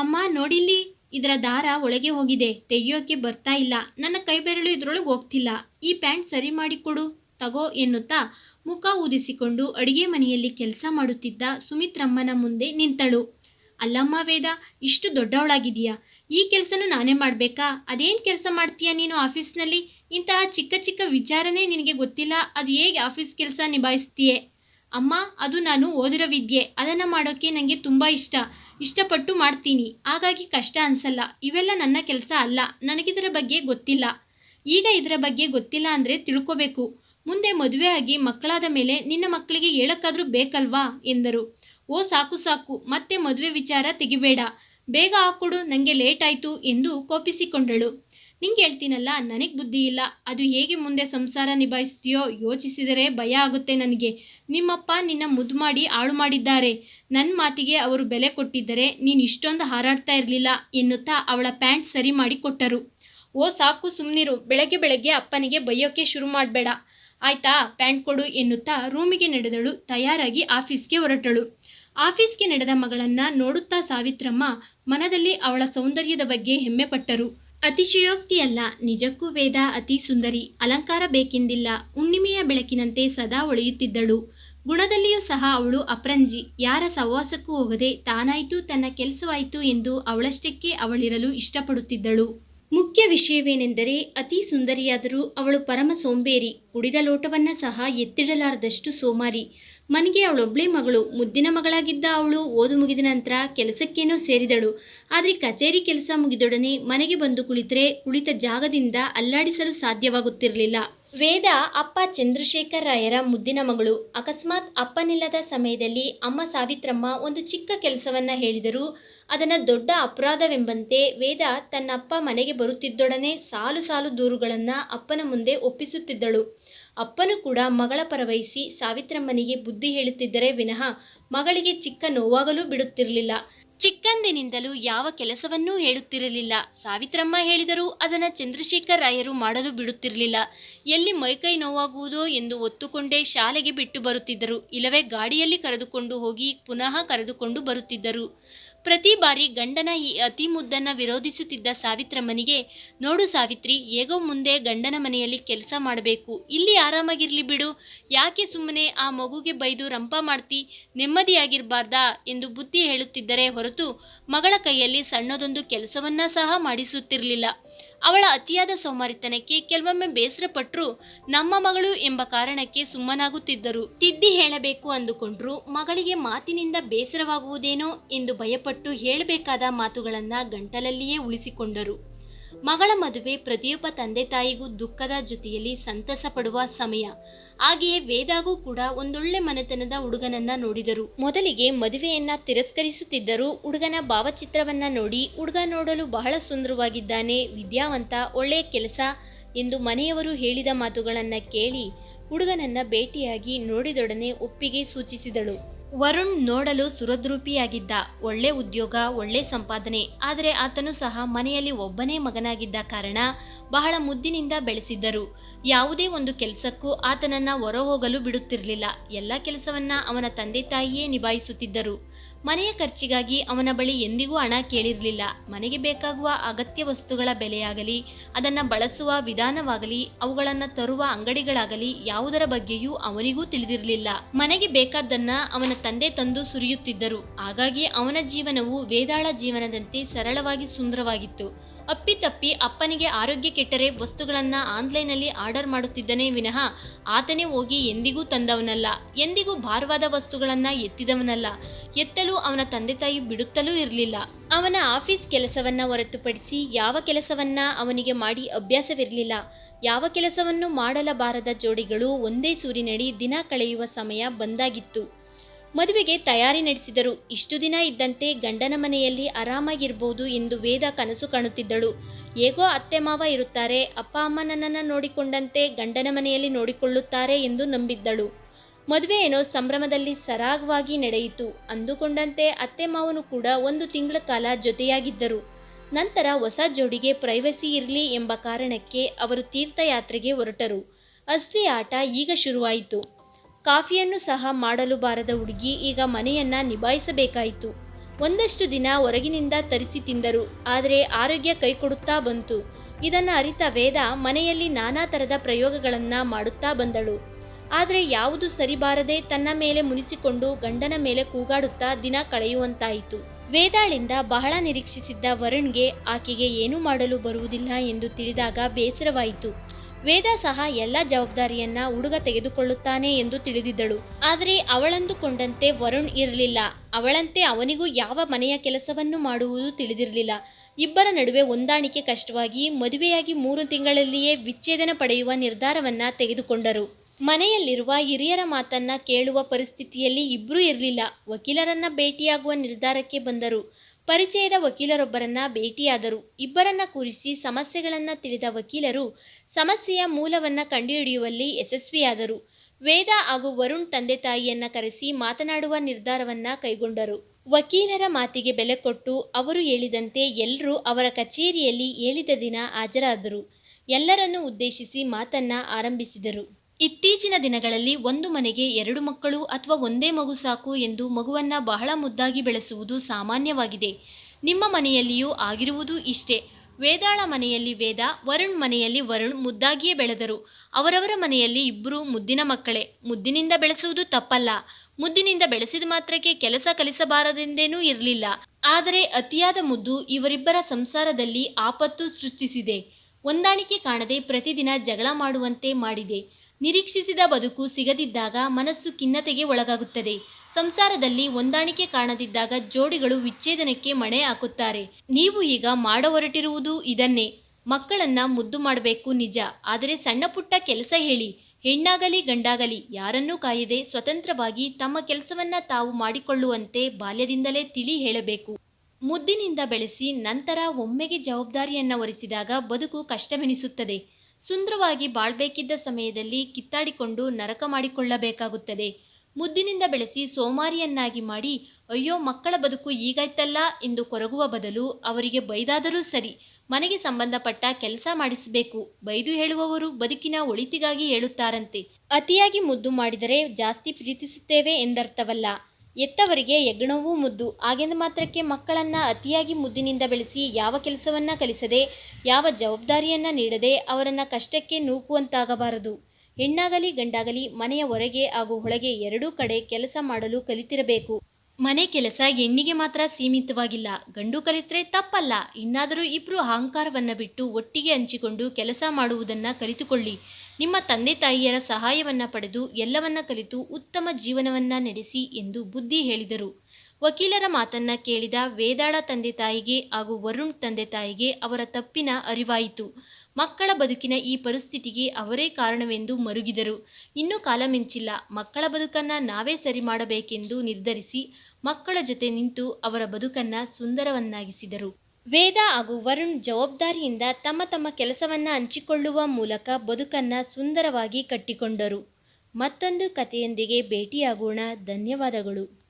ಅಮ್ಮ ನೋಡಿಲ್ಲಿ, ಇದರ ದಾರ ಒಳಗೆ ಹೋಗಿದೆ, ತೆಗೆಯೋಕೆ ಬರ್ತಾ ಇಲ್ಲ, ನನ್ನ ಕೈ ಬೆರಳು ಇದ್ರೊಳಗೆ ಹೋಗ್ತಿಲ್ಲ, ಈ ಪ್ಯಾಂಟ್ ಸರಿ ಮಾಡಿಕೊಡು ತಗೋ ಎನ್ನುತ್ತಾ ಮುಖ ಊದಿಸಿಕೊಂಡು ಅಡಿಗೆ ಮನೆಯಲ್ಲಿ ಕೆಲಸ ಮಾಡುತ್ತಿದ್ದ ಸುಮಿತ್ರಮ್ಮನ ಮುಂದೆ ನಿಂತಳು. ಅಲ್ಲಮ್ಮ ವೇದ, ಇಷ್ಟು ದೊಡ್ಡವಳಾಗಿದೆಯಾ ಈ ಕೆಲಸನೂ ನಾನೇ ಮಾಡಬೇಕಾ? ಅದೇನು ಕೆಲಸ ಮಾಡ್ತೀಯಾ ನೀನು ಆಫೀಸ್ನಲ್ಲಿ? ಇಂತಹ ಚಿಕ್ಕ ಚಿಕ್ಕ ವಿಚಾರನೇ ನಿನಗೆ ಗೊತ್ತಿಲ್ಲ? ಅದು ಹೇಗೆ ಆಫೀಸ್ ಕೆಲಸ ನಿಭಾಯಿಸ್ತೀಯೇ? ಅಮ್ಮ, ಅದು ನಾನು ಓದಿರೋ ವಿದ್ಯೆ. ಅದನ್ನು ಮಾಡೋಕ್ಕೆ ನನಗೆ ತುಂಬ ಇಷ್ಟ. ಇಷ್ಟಪಟ್ಟು ಮಾಡ್ತೀನಿ. ಹಾಗಾಗಿ ಕಷ್ಟ ಅನಿಸಲ್ಲ. ಇವೆಲ್ಲ ನನ್ನ ಕೆಲಸ ಅಲ್ಲ. ನನಗಿದರ ಬಗ್ಗೆ ಗೊತ್ತಿಲ್ಲ. ಈಗ ಇದರ ಬಗ್ಗೆ ಗೊತ್ತಿಲ್ಲ ಅಂದರೆ ತಿಳ್ಕೋಬೇಕು. ಮುಂದೆ ಮದುವೆ ಆಗಿ ಮಕ್ಕಳಾದ ಮೇಲೆ ನಿನ್ನ ಮಕ್ಕಳಿಗೆ ಹೇಳಕ್ಕಾದ್ರೂ ಬೇಕಲ್ವಾ? ಎಂದರು. ಓ, ಸಾಕು ಸಾಕು. ಮತ್ತೆ ಮದುವೆ ವಿಚಾರ ತೆಗಿಬೇಡ. ಬೇಗ ಹಾಕ್ಕೊಡು ನನಗೆ ಲೇಟ್ ಆಯಿತು ಎಂದು ಕೋಪಿಸಿಕೊಂಡಳು. ನಿಂಗೆ ಹೇಳ್ತೀನಲ್ಲ, ನನಗೆ ಬುದ್ಧಿ ಇಲ್ಲ. ಅದು ಹೇಗೆ ಮುಂದೆ ಸಂಸಾರ ನಿಭಾಯಿಸ್ತೀಯೋ ಯೋಚಿಸಿದರೆ ಭಯ ಆಗುತ್ತೆ ನನಗೆ. ನಿಮ್ಮಪ್ಪ ನಿನ್ನ ಮುದ್ದು ಮಾಡಿ ಹಾಳು ಮಾಡಿದ್ದಾರೆ. ನನ್ನ ಮಾತಿಗೆ ಅವರು ಬೆಲೆ ಕೊಟ್ಟಿದ್ದರೆ ನೀನು ಇಷ್ಟೊಂದು ಹಾರಾಡ್ತಾ ಇರಲಿಲ್ಲ ಎನ್ನುತ್ತಾ ಅವಳ ಪ್ಯಾಂಟ್ ಸರಿ ಮಾಡಿ ಕೊಟ್ಟರು. ಓ ಸಾಕು ಸುಮ್ಮನಿರು ಬೆಳಗ್ಗೆ ಬೆಳಗ್ಗೆ ಅಪ್ಪನಿಗೆ ಬೈಯೋಕೆ ಶುರು ಮಾಡಬೇಡ. ಆಯ್ತಾ, ಪ್ಯಾಂಟ್ ಕೊಡು ಎನ್ನುತ್ತಾ ರೂಮಿಗೆ ನಡೆದಳು, ತಯಾರಾಗಿ ಆಫೀಸ್ಗೆ ಹೊರಟಳು. ಆಫೀಸ್ಗೆ ನಡೆದ ಮಗಳನ್ನ ನೋಡುತ್ತಾ ಸಾವಿತ್ರಮ್ಮ ಮನದಲ್ಲಿ ಅವಳ ಸೌಂದರ್ಯದ ಬಗ್ಗೆ ಹೆಮ್ಮೆ ಪಟ್ಟರು ಅತಿಶಯೋಕ್ತಿಯಲ್ಲ, ನಿಜಕ್ಕೂ ವೇದ ಅತಿ ಸುಂದರಿ, ಅಲಂಕಾರ ಬೇಕೆಂದಿಲ್ಲ, ಹುಣ್ಣಿಮೆಯ ಬೆಳಕಿನಂತೆ ಸದಾ ಒಳೆಯುತ್ತಿದ್ದಳು. ಗುಣದಲ್ಲಿಯೂ ಸಹ ಅವಳು ಅಪ್ರಂಜಿ, ಯಾರ ಸಹವಾಸಕ್ಕೂ ಹೋಗದೆ ತಾನಾಯ್ತು ತನ್ನ ಕೆಲಸವಾಯಿತು ಎಂದು ಅವಳಷ್ಟಕ್ಕೆ ಅವಳಿರಲು ಇಷ್ಟಪಡುತ್ತಿದ್ದಳು. ಮುಖ್ಯ ವಿಷಯವೇನೆಂದರೆ, ಅತಿ ಸುಂದರಿಯಾದರೂ ಅವಳು ಪರಮ ಸೋಂಬೇರಿ, ಕುಡಿದ ಲೋಟವನ್ನ ಸಹ ಎತ್ತಿಡಲಾರದಷ್ಟು ಸೋಮಾರಿ. ಮನೆಗೆ ಅವಳೊಬ್ಳೇ ಮಗಳು, ಮುದ್ದಿನ ಮಗಳಾಗಿದ್ದ ಅವಳು ಓದು ಮುಗಿದ ನಂತರ ಕೆಲಸಕ್ಕೇನೋ ಸೇರಿದಳು. ಆದರೆ ಕಚೇರಿ ಕೆಲಸ ಮುಗಿದೊಡನೆ ಮನೆಗೆ ಬಂದು ಕುಳಿತರೆ ಕುಳಿತ ಜಾಗದಿಂದ ಅಲ್ಲಾಡಿಸಲು ಸಾಧ್ಯವಾಗುತ್ತಿರಲಿಲ್ಲ. ವೇದ ಅಪ್ಪ ಚಂದ್ರಶೇಖರ್ ರಾಯರ ಮುದ್ದಿನ ಮಗಳು. ಅಕಸ್ಮಾತ್ ಅಪ್ಪನಿಲ್ಲದ ಸಮಯದಲ್ಲಿ ಅಮ್ಮ ಸಾವಿತ್ರಮ್ಮ ಒಂದು ಚಿಕ್ಕ ಕೆಲಸವನ್ನ ಹೇಳಿದರೂ. ಅದನ್ನು ದೊಡ್ಡ ಅಪರಾಧವೆಂಬಂತೆ ವೇದ ತನ್ನ ಅಪ್ಪ ಮನೆಗೆ ಬರುತ್ತಿದ್ದೊಡನೆ ಸಾಲು ಸಾಲು ದೂರುಗಳನ್ನು ಅಪ್ಪನ ಮುಂದೆ ಒಪ್ಪಿಸುತ್ತಿದ್ದಳು. ಅಪ್ಪನು ಕೂಡ ಮಗಳ ಪರವಹಿಸಿ ಸಾವಿತ್ರಮ್ಮನಿಗೆ ಬುದ್ಧಿ ಹೇಳುತ್ತಿದ್ದರೆ ವಿನಃ ಮಗಳಿಗೆ ಚಿಕ್ಕ ನೋವಾಗಲೂ ಬಿಡುತ್ತಿರಲಿಲ್ಲ. ಚಿಕ್ಕಂದಿನಿಂದಲೂ ಯಾವ ಕೆಲಸವನ್ನೂ ಹೇಳುತ್ತಿರಲಿಲ್ಲ. ಸಾವಿತ್ರಮ್ಮ ಹೇಳಿದರೂ ಅದನ್ನು ಚಂದ್ರಶೇಖರ್ ರಾಯರು ಮಾಡಲು ಬಿಡುತ್ತಿರಲಿಲ್ಲ. ಎಲ್ಲಿ ಮೈಕೈ ನೋವಾಗುವುದೋ ಎಂದು ಒತ್ತುಕೊಂಡೇ ಶಾಲೆಗೆ ಬಿಟ್ಟು ಬರುತ್ತಿದ್ದರು. ಇಲ್ಲವೇ ಗಾಡಿಯಲ್ಲಿ ಕರೆದುಕೊಂಡು ಹೋಗಿ ಪುನಃ ಕರೆದುಕೊಂಡು ಬರುತ್ತಿದ್ದರು. ಪ್ರತಿ ಬಾರಿ ಗಂಡನ ಈ ಅತಿ ಮುದ್ದನ್ನ ವಿರೋಧಿಸುತ್ತಿದ್ದ ಸಾವಿತ್ರಮ್ಮನಿಗೆ, ನೋಡು ಸಾವಿತ್ರಿ, ಹೇಗೋ ಮುಂದೆ ಗಂಡನ ಮನೆಯಲ್ಲಿ ಕೆಲಸ ಮಾಡಬೇಕು. ಇಲ್ಲಿ ಆರಾಮಾಗಿರ್ಲಿ ಬಿಡು. ಯಾಕೆ ಸುಮ್ಮನೆ ಆ ಮಗುಗೆ ಬೈದು ರಂಪ ಮಾಡ್ತಿ? ನೆಮ್ಮದಿಯಾಗಿರ್ಬಾರ್ದಾ? ಎಂದು ಬುದ್ಧಿ ಹೇಳುತ್ತಿದ್ದರೆ ಹೊರತು ಮಗಳ ಕೈಯಲ್ಲಿ ಸಣ್ಣದೊಂದು ಕೆಲಸವನ್ನ ಸಹ ಮಾಡಿಸುತ್ತಿರಲಿಲ್ಲ. ಅವಳ ಅತಿಯಾದ ಸೋಮಾರಿತನಕ್ಕೆ ಕೆಲವೊಮ್ಮೆ ಬೇಸರಪಟ್ಟರು ನಮ್ಮ ಮಗಳು ಎಂಬ ಕಾರಣಕ್ಕೆ ಸುಮ್ಮನಾಗುತ್ತಿದ್ದರು. ತಿದ್ದಿ ಹೇಳಬೇಕು ಅಂದುಕೊಂಡ್ರು, ಮಗಳಿಗೆ ಮಾತಿನಿಂದ ಬೇಸರವಾಗುವುದೇನೋ ಎಂದು ಭಯಪಟ್ಟು ಹೇಳಬೇಕಾದ ಮಾತುಗಳನ್ನ ಗಂಟಲಲ್ಲಿಯೇ ಉಳಿಸಿಕೊಂಡರು. ಮಗಳ ಮದುವೆ ಪ್ರತಿಯೊಬ್ಬ ತಂದೆ ತಾಯಿಗೂ ದುಃಖದ ಜೊತೆಯಲ್ಲಿ ಸಂತಸ ಪಡುವ ಸಮಯ. ಹಾಗೆಯೇ ವೇದಾಗೂ ಕೂಡ ಒಂದೊಳ್ಳೆ ಮನೆತನದ ಹುಡುಗನನ್ನ ನೋಡಿದರು. ಮೊದಲಿಗೆ ಮದುವೆಯನ್ನ ತಿರಸ್ಕರಿಸುತ್ತಿದ್ದರು ಹುಡುಗನ ಭಾವಚಿತ್ರವನ್ನ ನೋಡಿ ಹುಡುಗ ನೋಡಲು ಬಹಳ ಸುಂದರವಾಗಿದ್ದಾನೆ, ವಿದ್ಯಾವಂತ, ಒಳ್ಳೆಯ ಕೆಲಸ ಎಂದು ಮನೆಯವರು ಹೇಳಿದ ಮಾತುಗಳನ್ನ ಕೇಳಿ ಹುಡುಗನನ್ನ ಭೇಟಿಯಾಗಿ ನೋಡಿದೊಡನೆ ಒಪ್ಪಿಗೆ ಸೂಚಿಸಿದಳು. ವರುಣ್ ನೋಡಲು ಸುರದ್ರೂಪಿಯಾಗಿದ್ದ ಒಳ್ಳೆ ಉದ್ಯೋಗ, ಒಳ್ಳೆ ಸಂಪಾದನೆ. ಆದರೆ ಆತನು ಸಹ ಮನೆಯಲ್ಲಿ ಒಬ್ಬನೇ ಮಗನಾಗಿದ್ದ ಕಾರಣ ಬಹಳ ಮುದ್ದಿನಿಂದ ಬೆಳೆಸಿದ್ದರು. ಯಾವುದೇ ಒಂದು ಕೆಲಸಕ್ಕೂ ಆತನನ್ನ ಹೊರಹೋಗಲು ಬಿಡುತ್ತಿರಲಿಲ್ಲ. ಎಲ್ಲ ಕೆಲಸವನ್ನ ಅವನ ತಂದೆ ತಾಯಿಯೇ ನಿಭಾಯಿಸುತ್ತಿದ್ದರು. ಮನೆಯ ಖರ್ಚಿಗಾಗಿ ಅವನ ಬಳಿ ಎಂದಿಗೂ ಹಣ ಕೇಳಿರಲಿಲ್ಲ. ಮನೆಗೆ ಬೇಕಾಗುವ ಅಗತ್ಯ ವಸ್ತುಗಳ ಬೆಲೆಯಾಗಲಿ, ಅದನ್ನು ಬಳಸುವ ವಿಧಾನವಾಗಲಿ, ಅವುಗಳನ್ನು ತರುವ ಅಂಗಡಿಗಳಾಗಲಿ ಯಾವುದರ ಬಗ್ಗೆಯೂ ಅವನಿಗೂ ತಿಳಿದಿರಲಿಲ್ಲ. ಮನೆಗೆ ಬೇಕಾದ್ದನ್ನ ಅವನ ತಂದೆ ತಂದು ಸುರಿಯುತ್ತಿದ್ದರು. ಹಾಗಾಗಿ ಅವನ ಜೀವನವು ವೇದಾಳ ಜೀವನದಂತೆ ಸರಳವಾಗಿ ಸುಂದರವಾಗಿತ್ತು. ಅಪ್ಪಿತಪ್ಪಿ ಅಪ್ಪನಿಗೆ ಆರೋಗ್ಯ ಕೆಟ್ಟರೆ ವಸ್ತುಗಳನ್ನ ಆನ್ಲೈನಲ್ಲಿ ಆರ್ಡರ್ ಮಾಡುತ್ತಿದ್ದನೇ ವಿನಃ ಆತನೇ ಹೋಗಿ ಎಂದಿಗೂ ತಂದವನಲ್ಲ, ಎಂದಿಗೂ ಭಾರವಾದ ವಸ್ತುಗಳನ್ನ ಎತ್ತಿದವನಲ್ಲ. ಎತ್ತಲು ಅವನ ತಂದೆ ತಾಯಿ ಬಿಡುತ್ತಲೂ ಇರಲಿಲ್ಲ. ಅವನ ಆಫೀಸ್ ಕೆಲಸವನ್ನ ಹೊರತುಪಡಿಸಿ ಯಾವ ಕೆಲಸವನ್ನ ಅವನಿಗೆ ಮಾಡಿ ಅಭ್ಯಾಸವಿರಲಿಲ್ಲ. ಯಾವ ಕೆಲಸವನ್ನು ಮಾಡಲಬಾರದ ಜೋಡಿಗಳು ಒಂದೇ ಸೂರಿನಡಿ ದಿನ ಕಳೆಯುವ ಸಮಯ ಬಂದಾಗಿತ್ತು. ಮದುವೆಗೆ ತಯಾರಿ ನಡೆಸಿದರು. ಇಷ್ಟು ದಿನ ಇದ್ದಂತೆ ಗಂಡನ ಮನೆಯಲ್ಲಿ ಆರಾಮಾಗಿರ್ಬೋದು ಎಂದು ವೇದ ಕನಸು ಕಾಣುತ್ತಿದ್ದಳು. ಹೇಗೋ ಅತ್ತೆ ಮಾವ ಇರುತ್ತಾರೆ, ಅಪ್ಪ ಅಮ್ಮ ನನ್ನನ್ನು ನೋಡಿಕೊಂಡಂತೆ ಗಂಡನ ಮನೆಯಲ್ಲಿ ನೋಡಿಕೊಳ್ಳುತ್ತಾರೆ ಎಂದು ನಂಬಿದ್ದಳು. ಮದುವೆ ಏನೋ ಸಂಭ್ರಮದಲ್ಲಿ ಸರಾಗವಾಗಿ ನಡೆಯಿತು. ಅಂದುಕೊಂಡಂತೆ ಅತ್ತೆ ಮಾವನು ಕೂಡ ಒಂದು ತಿಂಗಳ ಕಾಲ ಜೊತೆಯಾಗಿದ್ದರು. ನಂತರ ಹೊಸ ಜೋಡಿಗೆ ಪ್ರೈವಸಿ ಇರಲಿ ಎಂಬ ಕಾರಣಕ್ಕೆ ಅವರು ತೀರ್ಥಯಾತ್ರೆಗೆ ಹೊರಟರು. ಅಸ್ಲಿ ಆಟ ಈಗ ಶುರುವಾಯಿತು. ಕಾಫಿಯನ್ನು ಸಹ ಮಾಡಲು ಬಾರದ ಹುಡುಗಿ ಈಗ ಮನೆಯನ್ನ ನಿಭಾಯಿಸಬೇಕಾಯಿತು. ಒಂದಷ್ಟು ದಿನ ಹೊರಗಿನಿಂದ ತರಿಸಿ ತಿಂದರು. ಆದರೆ ಆರೋಗ್ಯ ಕೈಕೊಡುತ್ತಾ ಬಂತು. ಇದನ್ನು ಅರಿತ ವೇದ ಮನೆಯಲ್ಲಿ ನಾನಾ ಥರದ ಪ್ರಯೋಗಗಳನ್ನ ಮಾಡುತ್ತಾ ಬಂದಳು. ಆದರೆ ಯಾವುದು ಸರಿಬಾರದೆ ತನ್ನ ಮೇಲೆ ಮುನಿಸಿಕೊಂಡು ಗಂಡನ ಮೇಲೆ ಕೂಗಾಡುತ್ತಾ ದಿನ ಕಳೆಯುವಂತಾಯಿತು. ವೇದಾಳಿಂದ ಬಹಳ ನಿರೀಕ್ಷಿಸಿದ್ದ ವರುಣ್ಗೆ ಆಕೆಗೆ ಏನೂ ಮಾಡಲು ಬರುವುದಿಲ್ಲ ಎಂದು ತಿಳಿದಾಗ ಬೇಸರವಾಯಿತು. ವೇದ ಸಹ ಎಲ್ಲ ಜವಾಬ್ದಾರಿಯನ್ನ ಹುಡುಗ ತೆಗೆದುಕೊಳ್ಳುತ್ತಾನೆ ಎಂದು ತಿಳಿದಿದ್ದಳು. ಆದರೆ ಅವಳಂದುಕೊಂಡಂತೆ ವರುಣ್ ಇರಲಿಲ್ಲ. ಅವಳಂತೆ ಅವನಿಗೂ ಯಾವ ಮನೆಯ ಕೆಲಸವನ್ನು ಮಾಡುವುದು ತಿಳಿದಿರಲಿಲ್ಲ. ಇಬ್ಬರ ನಡುವೆ ಹೊಂದಾಣಿಕೆ ಕಷ್ಟವಾಗಿ ಮದುವೆಯಾಗಿ ಮೂರು ತಿಂಗಳಲ್ಲಿಯೇ ವಿಚ್ಛೇದನ ಪಡೆಯುವ ನಿರ್ಧಾರವನ್ನ ತೆಗೆದುಕೊಂಡರು. ಮನೆಯಲ್ಲಿರುವ ಹಿರಿಯರ ಮಾತನ್ನ ಕೇಳುವ ಪರಿಸ್ಥಿತಿಯಲ್ಲಿ ಇಬ್ಬರೂ ಇರಲಿಲ್ಲ. ವಕೀಲರನ್ನ ಭೇಟಿಯಾಗುವ ನಿರ್ಧಾರಕ್ಕೆ ಬಂದರು. ಪರಿಚಯದ ವಕೀಲರೊಬ್ಬರನ್ನ ಭೇಟಿಯಾದರು. ಇಬ್ಬರನ್ನ ಕೂರಿಸಿ ಸಮಸ್ಯೆಗಳನ್ನ ತಿಳಿದ ವಕೀಲರು ಸಮಸ್ಯೆಯ ಮೂಲವನ್ನ ಕಂಡುಹಿಡಿಯುವಲ್ಲಿ ಯಶಸ್ವಿಯಾದರು. ವೇದ ಹಾಗೂ ವರುಣ್ ತಂದೆ ತಾಯಿಯನ್ನ ಕರೆಸಿ ಮಾತನಾಡುವ ನಿರ್ಧಾರವನ್ನ ಕೈಗೊಂಡರು. ವಕೀಲರ ಮಾತಿಗೆ ಬೆಲೆ ಕೊಟ್ಟು ಅವರು ಹೇಳಿದಂತೆ ಎಲ್ಲರೂ ಅವರ ಕಚೇರಿಯಲ್ಲಿ ಹೇಳಿದ ದಿನ ಹಾಜರಾದರು. ಎಲ್ಲರನ್ನು ಉದ್ದೇಶಿಸಿ ಮಾತನ್ನ ಆರಂಭಿಸಿದರು. ಇತ್ತೀಚಿನ ದಿನಗಳಲ್ಲಿ ಒಂದು ಮನೆಗೆ ಎರಡು ಮಕ್ಕಳು ಅಥವಾ ಒಂದೇ ಮಗು ಸಾಕು ಎಂದು ಮಗುವನ್ನ ಬಹಳ ಮುದ್ದಾಗಿ ಬೆಳೆಸುವುದು ಸಾಮಾನ್ಯವಾಗಿದೆ. ನಿಮ್ಮ ಮನೆಯಲ್ಲಿಯೂ ಆಗಿರುವುದು ಇಷ್ಟೇ. ವೇದಾಳ ಮನೆಯಲ್ಲಿ ವೇದ, ವರುಣ್ ಮನೆಯಲ್ಲಿ ವರುಣ್ ಮುದ್ದಾಗಿಯೇ ಬೆಳೆದರು. ಅವರವರ ಮನೆಯಲ್ಲಿ ಇಬ್ಬರು ಮುದ್ದಿನ ಮಕ್ಕಳೇ. ಮುದ್ದಿನಿಂದ ಬೆಳೆಸುವುದು ತಪ್ಪಲ್ಲ. ಮುದ್ದಿನಿಂದ ಬೆಳೆಸಿದ ಮಾತ್ರಕ್ಕೆ ಕೆಲಸ ಕಲಿಸಬಾರದೆಂದೇನೂ ಇರಲಿಲ್ಲ. ಆದರೆ ಅತಿಯಾದ ಮುದ್ದು ಇವರಿಬ್ಬರ ಸಂಸಾರದಲ್ಲಿ ಆಪತ್ತು ಸೃಷ್ಟಿಸಿದೆ. ಹೊಂದಾಣಿಕೆ ಕಾಣದೆ ಪ್ರತಿದಿನ ಜಗಳ ಮಾಡುವಂತೆ ಮಾಡಿದೆ. ನಿರೀಕ್ಷಿಸಿದ ಬದುಕು ಸಿಗದಿದ್ದಾಗ ಮನಸ್ಸು ಖಿನ್ನತೆಗೆ ಒಳಗಾಗುತ್ತದೆ. ಸಂಸಾರದಲ್ಲಿ ಹೊಂದಾಣಿಕೆ ಕಾಣದಿದ್ದಾಗ ಜೋಡಿಗಳು ವಿಚ್ಛೇದನಕ್ಕೆ ಮಣೆ ಹಾಕುತ್ತಾರೆ. ನೀವು ಈಗ ಮಾಡ ಹೊರಟಿರುವುದು ಇದನ್ನೇ. ಮಕ್ಕಳನ್ನ ಮುದ್ದು ಮಾಡಬೇಕು ನಿಜ. ಆದರೆ ಸಣ್ಣ ಪುಟ್ಟ ಕೆಲಸ ಹೇಳಿ. ಹೆಣ್ಣಾಗಲಿ ಗಂಡಾಗಲಿ ಯಾರನ್ನೂ ಕಾಯದೆ ಸ್ವತಂತ್ರವಾಗಿ ತಮ್ಮ ಕೆಲಸವನ್ನ ತಾವು ಮಾಡಿಕೊಳ್ಳುವಂತೆ ಬಾಲ್ಯದಿಂದಲೇ ತಿಳಿ ಹೇಳಬೇಕು. ಮುದ್ದಿನಿಂದ ಬೆಳೆಸಿ ನಂತರ ಒಮ್ಮೆಗೆ ಜವಾಬ್ದಾರಿಯನ್ನ ಹೊರಿಸಿದಾಗ ಬದುಕು ಕಷ್ಟವೆನಿಸುತ್ತದೆ. ಸುಂದರವಾಗಿ ಬಾಳ್ಬೇಕಿದ್ದ ಸಮಯದಲ್ಲಿ ಕಿತ್ತಾಡಿಕೊಂಡು ನರಕ ಮಾಡಿಕೊಳ್ಳಬೇಕಾಗುತ್ತದೆ. ಮುದ್ದಿನಿಂದ ಬೆಳೆಸಿ ಸೋಮಾರಿಯನ್ನಾಗಿ ಮಾಡಿ, ಅಯ್ಯೋ ಮಕ್ಕಳ ಬದುಕು ಈಗಾಯ್ತಲ್ಲ ಎಂದು ಕೊರಗುವ ಬದಲು ಅವರಿಗೆ ಬೈದಾದರೂ ಸರಿ, ಮನೆಗೆ ಸಂಬಂಧಪಟ್ಟ ಕೆಲಸ ಮಾಡಿಸಬೇಕು ಬೈದು ಹೇಳುವವರು ಬದುಕಿನ ಒಳಿತಿಗಾಗಿ ಹೇಳುತ್ತಾರಂತೆ. ಅತಿಯಾಗಿ ಮುದ್ದು ಮಾಡಿದರೆ ಜಾಸ್ತಿ ಪ್ರೀತಿಸುತ್ತೇವೆ ಎಂದರ್ಥವಲ್ಲ. ಎತ್ತವರಿಗೆ ಹೆಗ್ಗಣವೂ ಮುದ್ದು. ಹಾಗೆಂದು ಮಾತ್ರಕ್ಕೆ ಮಕ್ಕಳನ್ನ ಅತಿಯಾಗಿ ಮುದ್ದಿನಿಂದ ಬೆಳೆಸಿ ಯಾವ ಕೆಲಸವನ್ನ ಕಲಿಸದೆ, ಯಾವ ಜವಾಬ್ದಾರಿಯನ್ನ ನೀಡದೆ ಅವರನ್ನ ಕಷ್ಟಕ್ಕೆ ನೂಕುವಂತಾಗಬಾರದು. ಹೆಣ್ಣಾಗಲಿ, ಗಂಡಾಗಲಿ ಮನೆಯ ಹೊರಗೆ ಹಾಗೂ ಒಳಗೆ ಎರಡೂ ಕಡೆ ಕೆಲಸ ಮಾಡಲು ಕಲಿತಿರಬೇಕು. ಮನೆ ಕೆಲಸ ಹೆಣ್ಣಿಗೆ ಮಾತ್ರ ಸೀಮಿತವಾಗಿಲ್ಲ. ಗಂಡು ಕಲಿತರೆ ತಪ್ಪಲ್ಲ. ಇನ್ನಾದರೂ ಇಬ್ರು ಅಹಂಕಾರವನ್ನ ಬಿಟ್ಟು ಒಟ್ಟಿಗೆ ಹಂಚಿಕೊಂಡು ಕೆಲಸ ಮಾಡುವುದನ್ನ ಕಲಿತುಕೊಳ್ಳಿ. ನಿಮ್ಮ ತಂದೆ ತಾಯಿಯರ ಸಹಾಯವನ್ನ ಪಡೆದು ಎಲ್ಲವನ್ನ ಕಲಿತು ಉತ್ತಮ ಜೀವನವನ್ನ ನಡೆಸಿ ಎಂದು ಬುದ್ಧಿ ಹೇಳಿದರು. ವಕೀಲರ ಮಾತನ್ನ ಕೇಳಿದ ವೇದಾಳ ತಂದೆ ತಾಯಿಗೆ ಹಾಗೂ ವರುಣ್ ತಂದೆ ತಾಯಿಗೆ ಅವರ ತಪ್ಪಿನ ಅರಿವಾಯಿತು. ಮಕ್ಕಳ ಬದುಕಿನ ಈ ಪರಿಸ್ಥಿತಿಗೆ ಅವರೇ ಕಾರಣವೆಂದು ಮರುಗಿದರು. ಇನ್ನೂ ಕಾಲ ಮಿಂಚಿಲ್ಲ. ಮಕ್ಕಳ ಬದುಕನ್ನ ನಾವೇ ಸರಿ ಮಾಡಬೇಕೆಂದು ನಿರ್ಧರಿಸಿ ಮಕ್ಕಳ ಜೊತೆ ನಿಂತು ಅವರ ಬದುಕನ್ನ ಸುಂದರವನ್ನಾಗಿಸಿದರು. ವೇದ ಹಾಗೂ ವರುಣ್ ಜವಾಬ್ದಾರಿಯಿಂದ ತಮ್ಮ ತಮ್ಮ ಕೆಲಸವನ್ನು ಹಂಚಿಕೊಳ್ಳುವ ಮೂಲಕ ಬದುಕನ್ನ ಸುಂದರವಾಗಿ ಕಟ್ಟಿಕೊಂಡರು. ಮತ್ತೊಂದು ಕಥೆಯೊಂದಿಗೆ ಭೇಟಿಯಾಗೋಣ. ಧನ್ಯವಾದಗಳು.